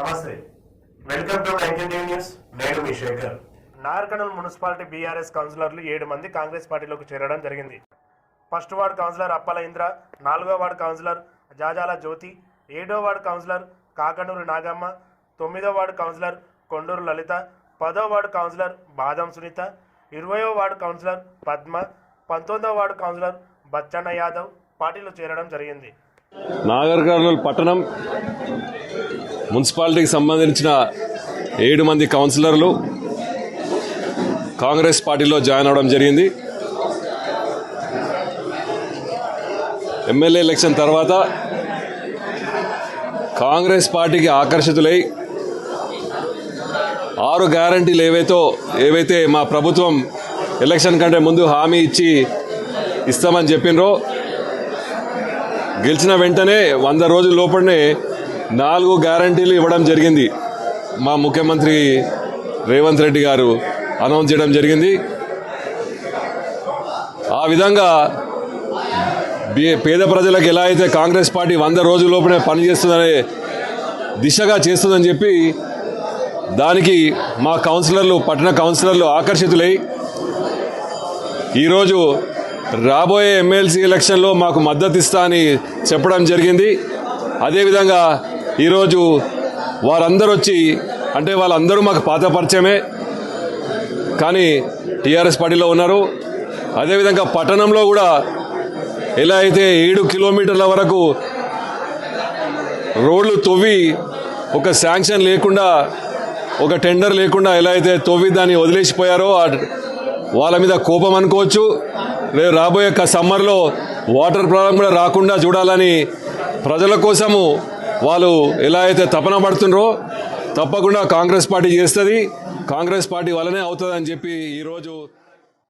నమస్తే. Welcome to ninety news నేను మీ శేఖర్. నార్కనల్ మున్సిపాలిటీ బీఆర్ఎస్ కౌన్సిలర్లు ఏడు మంది కాంగ్రెస్ పార్టీలోకి చేరడం జరిగింది. First ward councillor Appala Indra నాలుగో వార్డ్ కౌన్సిలర్ జాజాల జ్యోతి ఏడో వార్డ్ కౌన్సిలర్ కాకనూరు నాగమ్మ తొమ్మిదో వార్డు కౌన్సిలర్ కొండూరు లలిత పదో వార్డు కౌన్సిలర్ బాదం సునీత ఇరవయో వార్డు కౌన్సిలర్ పద్మ పంతొమ్మిదో వార్డు కౌన్సిలర్ బచ్చన్న యాదవ్ పార్టీలో చేరడం జరిగింది. నాగర్ కర్నూలు పట్టణం మున్సిపాలిటీకి సంబంధించిన ఏడు మంది కౌన్సిలర్లు కాంగ్రెస్ పార్టీలో జాయిన్ అవడం జరిగింది. ఎమ్మెల్యే ఎలక్షన్ తర్వాత కాంగ్రెస్ పార్టీకి ఆకర్షితులై ఆరు గ్యారంటీలు ఏవైతే ఏవైతే మా ప్రభుత్వం ఎలక్షన్ కంటే ముందు హామీ ఇచ్చి ఇస్తామని చెప్పినరో గెలిచిన వెంటనే వంద రోజుల లోపలనే నాలుగు గ్యారంటీలు ఇవ్వడం జరిగింది. మా ముఖ్యమంత్రి రేవంత్ రెడ్డి గారు అనౌన్స్ చేయడం జరిగింది. ఆ విధంగా పేద ప్రజలకు ఎలా అయితే కాంగ్రెస్ పార్టీ వంద రోజుల లోపలే పనిచేస్తుందనే దిశగా చేస్తుందని చెప్పి దానికి మా కౌన్సిలర్లు పట్టణ కౌన్సిలర్లు ఆకర్షితులై ఈరోజు రాబోయే ఎమ్మెల్సీ ఎలక్షన్లో మాకు మద్దతు ఇస్తా అని చెప్పడం జరిగింది. అదేవిధంగా ఈరోజు వారందరూ వచ్చి అంటే వాళ్ళందరూ మాకు పాత పరిచయమే కానీ టీఆర్ఎస్ పార్టీలో ఉన్నారు. అదేవిధంగా పట్టణంలో కూడా ఎలా అయితే ఏడు కిలోమీటర్ల వరకు రోడ్లు తొవ్వి ఒక శాంక్షన్ లేకుండా ఒక టెండర్ లేకుండా ఎలా అయితే తొవ్వి దాన్ని వదిలేసిపోయారో వాళ్ళ మీద కోపం అనుకోవచ్చు. రేపు రాబోయే సమ్మర్లో వాటర్ ప్రాబ్లం కూడా రాకుండా చూడాలని ప్రజల కోసము వాళ్ళు ఎలా అయితే తపన పడుతుండ్రో తప్పకుండా కాంగ్రెస్ పార్టీ చేస్తుంది. కాంగ్రెస్ పార్టీ వల్లనే అవుతుందని చెప్పి ఈరోజు